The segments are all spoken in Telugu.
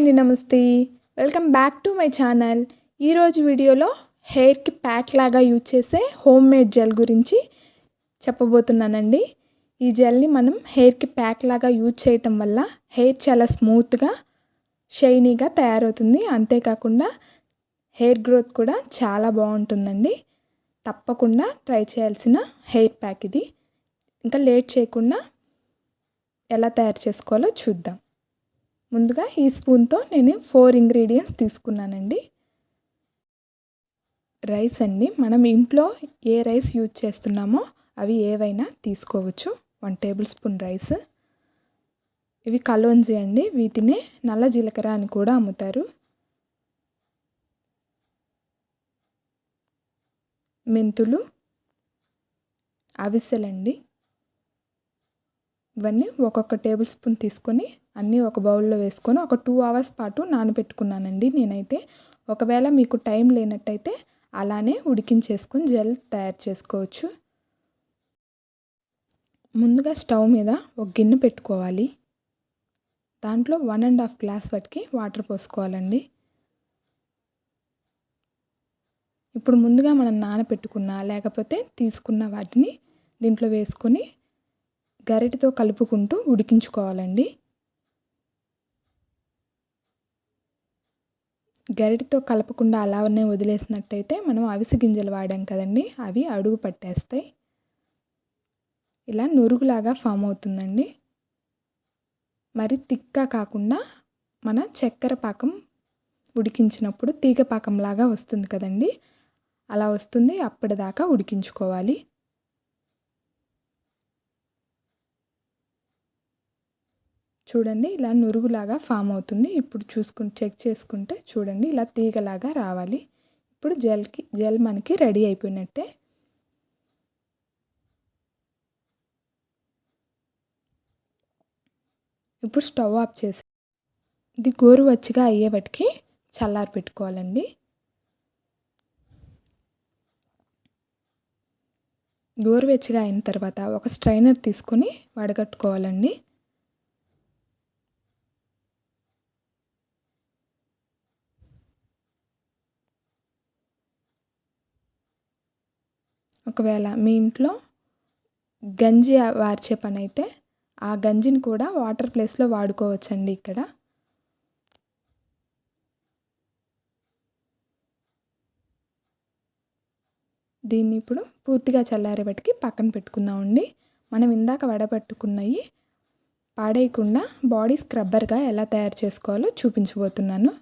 అండి నమస్తే. Welcome back to my channel. ఈరోజు వీడియోలో హెయిర్కి ప్యాక్ లాగా యూజ్ చేసే హోమ్ మేడ్ జెల్ గురించి చెప్పబోతున్నానండి. ఈ జెల్ని మనం హెయిర్కి ప్యాక్ లాగా యూజ్ చేయటం వల్ల హెయిర్ చాలా స్మూత్గా షైనీగా తయారవుతుంది. అంతేకాకుండా హెయిర్ గ్రోత్ కూడా చాలా బాగుంటుందండి. తప్పకుండా ట్రై చేయాల్సిన హెయిర్ ప్యాక్ ఇది. ఇంకా లేట్ చేయకుండా ఎలా తయారు చేసుకోవాలో చూద్దాం. ముందుగా ఈ స్పూన్తో నేను ఫోర్ ఇంగ్రీడియంట్స్ తీసుకున్నానండి. రైస్ అండి. మనం ఇంట్లో ఏ రైస్ యూజ్ చేస్తున్నామో అవి ఏవైనా తీసుకోవచ్చు. One tablespoon rice. ఇవి కలోంజి అండి. వీటినే నల్ల జీలకర్ర అని కూడా అమ్ముతారు. మెంతులు అవిసెలండి. ఇవన్నీ ఒక్కొక్క టేబుల్ స్పూన్ తీసుకొని అన్నీ ఒక బౌల్లో వేసుకొని ఒక టూ అవర్స్ పాటు నానబెట్టుకున్నానండి నేనైతే. ఒకవేళ మీకు టైం లేనట్టయితే అలానే ఉడికించేసుకొని జెల్ తయారు చేసుకోవచ్చు. ముందుగా స్టవ్ మీద ఒక గిన్నె పెట్టుకోవాలి. దాంట్లో వన్ అండ్ హాఫ్ గ్లాస్ వాటికి వాటర్ పోసుకోవాలండి. ఇప్పుడు ముందుగా మనం నానబెట్టుకున్న లేకపోతే తీసుకున్న వాటిని దీంట్లో వేసుకొని గరిటతో కలుపుకుంటూ ఉడికించుకోవాలండి. గరిటతో కలపకుండా అలానే వదిలేసినట్టయితే మనం అవిసి గింజలు వాడాం కదండి. అవి అడుగు పట్టేస్తాయి. ఇలా నురుగులాగా ఫామ్ అవుతుందండి. మరి తిక్కా కాకుండా మన చక్కెర పాకం ఉడికించినప్పుడు తీగ పాకంలాగా వస్తుంది కదండి. అలా వస్తుంది అప్పటిదాకా ఉడికించుకోవాలి. చూడండి ఇలా నురుగులాగా ఫామ్ అవుతుంది. ఇప్పుడు చూసుకుని చెక్ చేసుకుంటే చూడండి ఇలా తీగలాగా రావాలి. ఇప్పుడు జెల్కి జెల్ మనకి రెడీ అయిపోయినట్టే. ఇప్పుడు స్టవ్ ఆఫ్ చేసి ఇది గోరువచ్చిగా అయ్యేవాటికి చల్లారి పెట్టుకోవాలండి. గోరువెచ్చగా అయిన తర్వాత ఒక స్ట్రైనర్ తీసుకొని వడగట్టుకోవాలండి. ఒకవేళ మీ ఇంట్లో గంజి వార్చే పని అయితే ఆ గంజిని కూడా వాటర్ ప్లేస్లో వాడుకోవచ్చండి ఇక్కడ. దీన్ని ఇప్పుడు పూర్తిగా చల్లారేపటికి పక్కన పెట్టుకుందామండి. మనం ఇందాక వడపట్టుకున్నవి పాడేయకుండా బాడీ స్క్రబ్బర్గా ఎలా తయారు చేసుకోవాలో చూపించబోతున్నాను.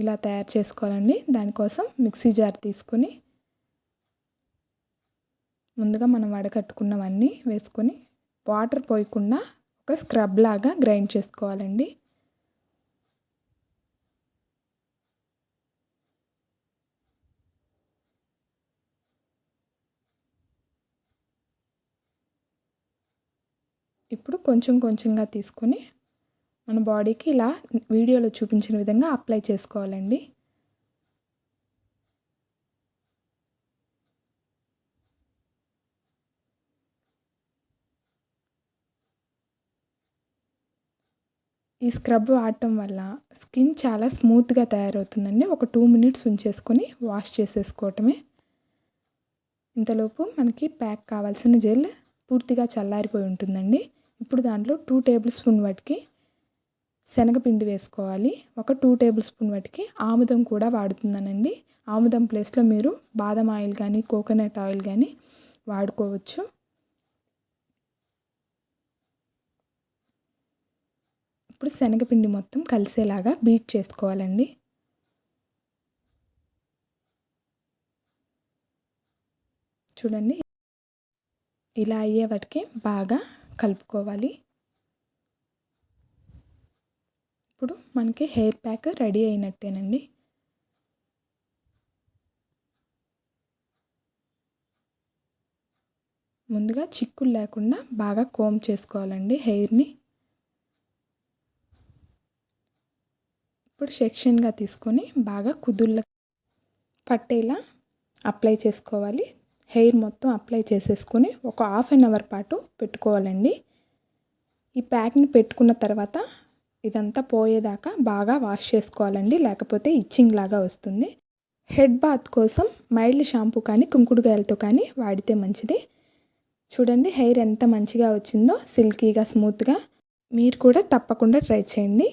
ఇలా తయారు చేసుకోవాలండి. దానికోసం మిక్సీ జార్ తీసుకొని ముందుగా మనం వడకట్టుకున్నవన్నీ వేసుకొని వాటర్ పోయకుండా ఒక స్క్రబ్ లాగా గ్రైండ్ చేసుకోవాలండి. ఇప్పుడు కొంచెం కొంచెంగా తీసుకొని మన బాడీకి ఇలా వీడియోలో చూపించిన విధంగా అప్లై చేసుకోవాలండి. ఈ స్క్రబ్ వాడటం వల్ల స్కిన్ చాలా స్మూత్గా తయారవుతుందండి. ఒక టూ మినిట్స్ ఉంచేసుకొని వాష్ చేసేసుకోవటమే. ఇంతలోపు మనకి ప్యాక్ కావాల్సిన జెల్ పూర్తిగా చల్లారిపోయి ఉంటుందండి. ఇప్పుడు దాంట్లో టూ టేబుల్ స్పూన్ వాటికి శనగపిండి వేసుకోవాలి. ఒక టూ టేబుల్ స్పూన్ వాటికి ఆముదం కూడా వాడుతున్నానండి. ఆముదం ప్లేస్లో మీరు బాదం ఆయిల్ కానీ కోకోనట్ ఆయిల్ కానీ వాడుకోవచ్చు. ఇప్పుడు శనగపిండి మొత్తం కలిసేలాగా బీట్ చేసుకోవాలండి. చూడండి. ఇలా అయ్యే వాటికి బాగా కలుపుకోవాలి. ఇప్పుడు మనకి హెయిర్ ప్యాక్ రెడీ అయినట్టేనండి. ముందుగా చిక్కులు లేకుండా బాగా కోమ్ చేసుకోవాలండి హెయిర్ని. ఇప్పుడు సెక్షన్గా తీసుకొని బాగా కుదుళ్ళ పట్టేలా అప్లై చేసుకోవాలి. హెయిర్ మొత్తం అప్లై చేసేసుకొని ఒక హాఫ్ అన్ అవర్ పాటు పెట్టుకోవాలండి. ఈ ప్యాక్ని పెట్టుకున్న తర్వాత ఇదంతా పోయేదాకా బాగా వాష్ చేసుకోవాలండి లేకపోతే ఇచ్చింగ్ లాగా వస్తుంది. హెడ్ బాత్ కోసం మైల్డ్ షాంపూ కానీ కుంకుడుగాయలతో కానీ వాడితే మంచిది. చూడండి హెయిర్ ఎంత మంచిగా వచ్చిందో సిల్కీగా స్మూత్గా. మీరు కూడా తప్పకుండా ట్రై చేయండి.